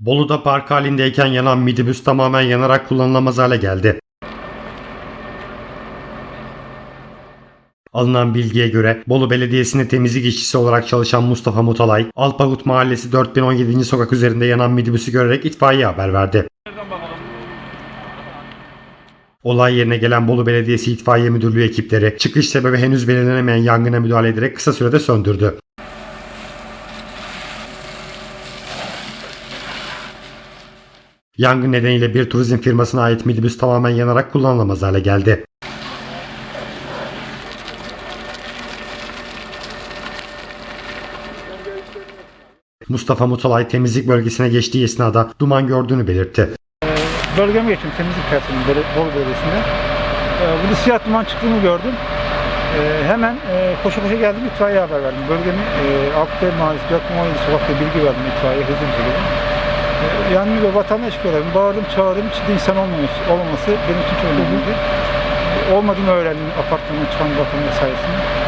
Bolu'da park halindeyken yanan midibüs tamamen yanarak kullanılamaz hale geldi. Alınan bilgiye göre Bolu Belediyesi'nde temizlik işçisi olarak çalışan Mustafa Mutalay, Alpahut Mahallesi 4017. sokak üzerinde yanan midibüsü görerek itfaiyeye haber verdi. Olay yerine gelen Bolu Belediyesi İtfaiye Müdürlüğü ekipleri çıkış sebebi henüz belirlenemeyen yangına müdahale ederek kısa sürede söndürdü. Yangın nedeniyle bir turizm firmasına ait midibüs tamamen yanarak kullanılamaz hale geldi. Mustafa Mutalay temizlik bölgesine geçtiği esnada duman gördüğünü belirtti. bölgeme geçtim temizlik personeli Bolu Belediyesi'nde. Ee, burada siyah duman çıktığını gördüm. Ee, hemen e, koşu koşu geldim itfaiyeye haber verdim. Bölgemi e, Alpter Mahallesi 417 sokakta bilgi verdim itfaiyeye hızlı bir şekilde. Bir vatandaş gördüm. Bağırdım çağırdım. İçinde insan olmamış, olmaması benim için çok önemliydi. Olmadığını öğrendim apartmandan çıkan vatandaş sayesinde.